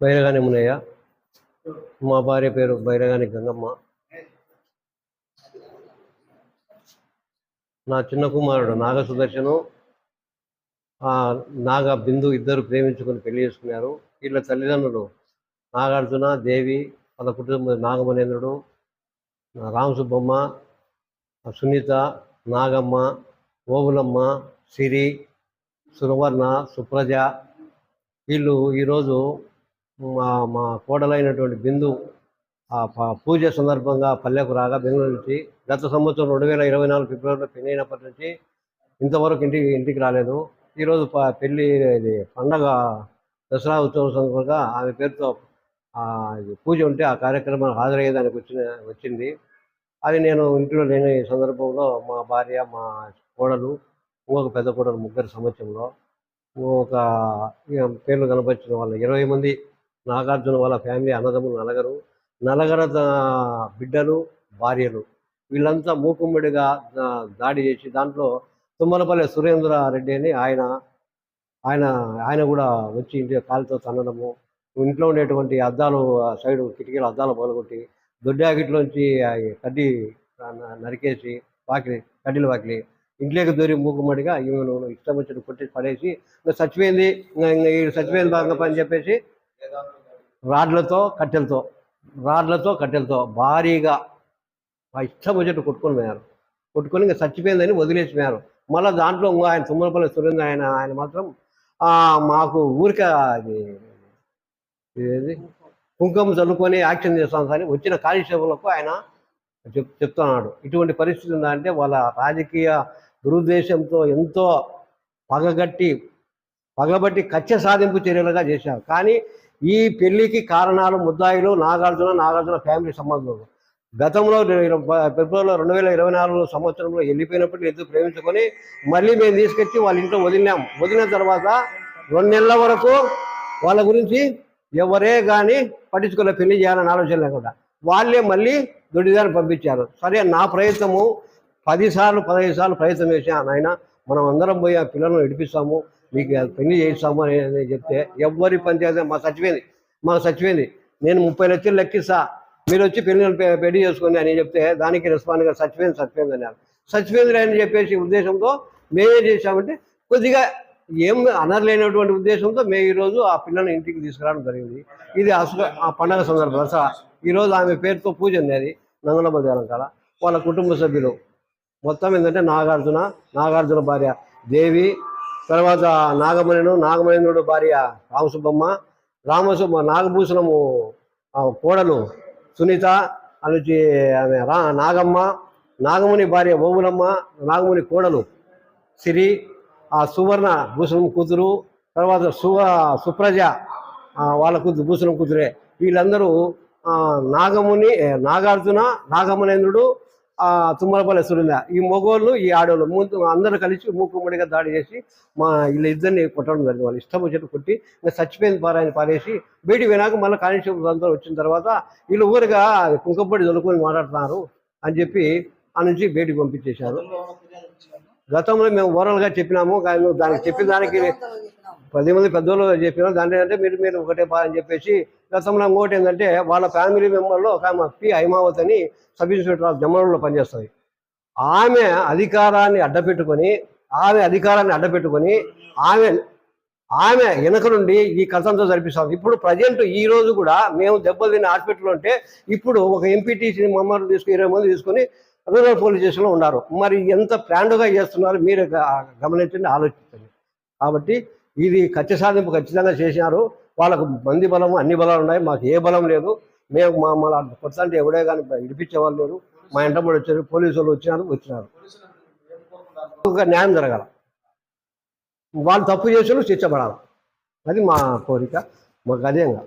బైరగాని మునయ్య. మా భార్య పేరు బైరగాని గంగమ్మ. నా చిన్న కుమారుడు నాగ సుదర్శను నాగ బిందు ఇద్దరు ప్రేమించుకొని పెళ్ళి చేసుకున్నారు. వీళ్ళ తల్లిదండ్రులు నాగార్జున దేవి వాళ్ళ కుటుంబ నాగమనేంద్రుడు రామసుబ్బమ్మ సునీత నాగమ్మ ఓబులమ్మ సిరి సురవర్ణ సుప్రజ. వీళ్ళు ఈరోజు మా మా కోడలైనటువంటి బిందు ఆ ప- పూజ సందర్భంగా పల్లెకు రాగా బెంగళూరు నుంచి గత సంవత్సరం రెండు వేల ఇరవై నాలుగు ఫిబ్రవరిలో పెళ్ళి అయినప్పటి నుంచి ఇంతవరకు ఇంటికి ఇంటికి రాలేదు. ఈరోజు ప పెళ్ళి ఇది పండగ దసరా ఉత్సవం సందర్భంగా ఆమె పేరుతో పూజ ఉంటే ఆ కార్యక్రమానికి హాజరయ్యేదానికి వచ్చిన వచ్చింది. అది నేను ఇంట్లో లేని సందర్భంలో మా భార్య మా కోడలు ఇంకొక పెద్ద కోడలు ముగ్గురు సంవత్సరంలో ఒక పేర్లు కనపరిచిన వాళ్ళు ఇరవై మంది నాగార్జున వాళ్ళ ఫ్యామిలీ అన్నదమ్ములు నలగరు. నలగర బిడ్డలు భార్యలు. వీళ్ళంతా మూకుమ్మడిగా దాడి చేసి దాంట్లో తుమ్మలపల్లి సురేంద్ర రెడ్డి అని ఆయన ఆయన ఆయన కూడా వచ్చి ఇంటి కాలుతో తన్నడము. ఇంట్లో ఉండేటువంటి అద్దాలు సైడు కిటికీల అద్దాలు పగలగొట్టి దొడ్డాకిట్లోంచి ఆ కడ్డీ న- నరికేసి వాకిలి కడ్డీలు వాకిలి ఇంట్లోకి దూరి మూకుమ్మడిగా ఈమెను ఇష్టం వచ్చినట్టు కొట్టి పడేసి ఇంకా చచ్చిపోయింది ఇంకా ఈ చచ్చిపోయింది బాగా పని చెప్పేసి రాడ్లతో కట్టెలతో రాడ్లతో కట్టెలతో భారీగా ఆ ఇష్టం వచ్చేట్టు కొట్టుకొని పోయారు కొట్టుకొని ఇంకా చచ్చిపోయిందని వదిలేసిపోయారు మళ్ళీ దాంట్లో ఇంకో ఆయన తుమ్మలపల్లి సురేంద్ర ఆయన ఆయన మాత్రం మాకు ఊరికే అది ఏది? కుంకుమ చల్లుకొని యాక్షన్ చేస్తాం కానీ వచ్చిన కానిస్టేబుల్కు ఆయన చెప్ చెప్తున్నాడు. ఇటువంటి పరిస్థితి ఉందంటే వాళ్ళ రాజకీయ దురుద్దేశంతో ఎంతో పగగట్టి పగబట్టి కచ్చ సాధింపు చర్యలుగా చేశారు. కానీ ఈ పెళ్ళికి కారణాలు ముద్దాయిలు నాగార్జున నాగార్జున ఫ్యామిలీ సంబంధంలో గతంలో ఫిబ్రవరిలో రెండు వేల ఇరవై నాలుగు సంవత్సరంలో వెళ్ళిపోయినప్పుడు ఇద్దరు ప్రేమించుకొని మళ్ళీ మేము తీసుకొచ్చి వాళ్ళ ఇంట్లో వదిలినాం. వదిలిన తర్వాత రెండు నెలల వరకు వాళ్ళ గురించి ఎవరే కానీ పట్టించుకునే పెళ్ళి చేయాలని ఆలోచన లేకుండా. వాళ్ళే మళ్ళీ దొడ్డిదాన్ని పంపించారు. సరే నా ప్రయత్నము పదిసార్లు పదహైదు సార్లు ప్రయత్నం చేశాను. ఆయన మనం అందరం పోయి ఆ పిల్లలను విడిపిస్తాము మీకు అది పెళ్ళి చేయిస్తాము అని చెప్తే ఎవరి పని చేస్తే మా చచ్చిపోయింది మా సచివేది నేను ముప్పై లక్షలు లెక్కిస్తా. మీరు వచ్చి పెళ్ళి పెళ్ళి చేసుకోండి అని చెప్తే దానికి రెస్పాండ్గా చచ్చిపోయింది సచివేంద్ర అన్నారు. సచివేంద్ర అని చెప్పేసి ఉద్దేశంతో మేమేం చేశామంటే కొద్దిగా ఏం అనర్లేనటువంటి ఉద్దేశంతో మేము ఈరోజు ఆ పిల్లని ఇంటికి తీసుకురావడం జరిగింది. ఇది అసలు ఆ పండగ సందర్భం దసరా ఈరోజు ఆమె పేరుతో పూజ ఉంది అది నంగలమ్మ దేవాలయం కాడ. వాళ్ళ కుటుంబ సభ్యులు. మొత్తం ఏంటంటే నాగార్జున నాగార్జున భార్య దేవి తర్వాత నాగమణిను నాగమణేంద్రుడు భార్య రామసుబ్బమ్మ రామసుబ్బ నాగభూషణము కోడలు సునీత అనుచి ఆమె రా నాగమ్మ నాగముని భార్య ఓములమ్మ నాగముని కోడలు సిరి ఆ సువర్ణ భూషణం కూతురు తర్వాత సు సుప్రజ వాళ్ళ కూతురు భూషణం కూతురే. వీళ్ళందరూ నాగముని నాగార్జున నాగమనేంద్రుడు తుమ్మలపల్లి సురేంద్ర ఈ మొగోళ్ళు ఈ ఆడోళ్ళు ముందు అందరూ కలిసి మూకుమ్మడిగా దాడి చేసి మా వీళ్ళ ఇద్దరిని కొట్టడం జరిగింది. వాళ్ళు ఇష్టం వచ్చేట్టు కొట్టి ఇంకా చచ్చిపోయింది పారాయని పారేసి బయటికి పోయినాక మళ్ళీ కానిస్టేబుల్ అందరూ వచ్చిన తర్వాత వీళ్ళు ఊరుగా కుంకపొడి చదువుకొని మాట్లాడుతున్నారు అని చెప్పి ఆ నుంచి బయటికి పంపించేశారు. గతంలో మేము ఓరల్గా చెప్పినాము కానీ దానికి చెప్పిన దానికి పది మంది పెద్దోళ్ళు చెప్పినాం. దాంట్లో ఏంటంటే మీరు మీరు ఒకటే అని చెప్పేసి గతంలో ఇంకోటి ఏంటంటే వాళ్ళ ఫ్యామిలీ మెంబర్లో ఒక ఆమె పి హైమావత్ అని సబ్ ఇన్స్పెక్టర్ ఆఫ్ జమ్మలలో పనిచేస్తుంది. ఆమె అధికారాన్ని అడ్డపెట్టుకొని ఆమె అధికారాన్ని అడ్డపెట్టుకొని ఆమె ఆమె వెనక నుండి ఈ కథంతో జరిపిస్తాం ఇప్పుడు ప్రజెంట్ ఈ రోజు కూడా మేము దెబ్బలు తిన్న హాస్పిటల్ ఉంటే ఇప్పుడు ఒక ఎంపీటీసీ మమ్మల్ని తీసుకుని ఇరవై మంది తీసుకొని రూరల్ పోలీస్ స్టేషన్లో ఉన్నారు. మరి ఎంత ప్లాండ్గా చేస్తున్నారు మీరు గమనించండి ఆలోచించండి. కాబట్టి ఇది కక్ష సాధింపు ఖచ్చితంగా చేసినారు. వాళ్ళకు మంది బలం అన్ని బలాలు ఉన్నాయి. మాకు ఏ బలం లేదు. మేము మా మన కొత్త అంటే ఎవడే కానీ విడిపించేవాళ్ళు లేరు. మా ఇంటమ్మడి వచ్చారు. పోలీసు వాళ్ళు వచ్చినారు వచ్చినారు. న్యాయం జరగాల. వాళ్ళు తప్పు చేసిన శిక్షపడాలి అది మా కోరిక. మాకు అదేంగా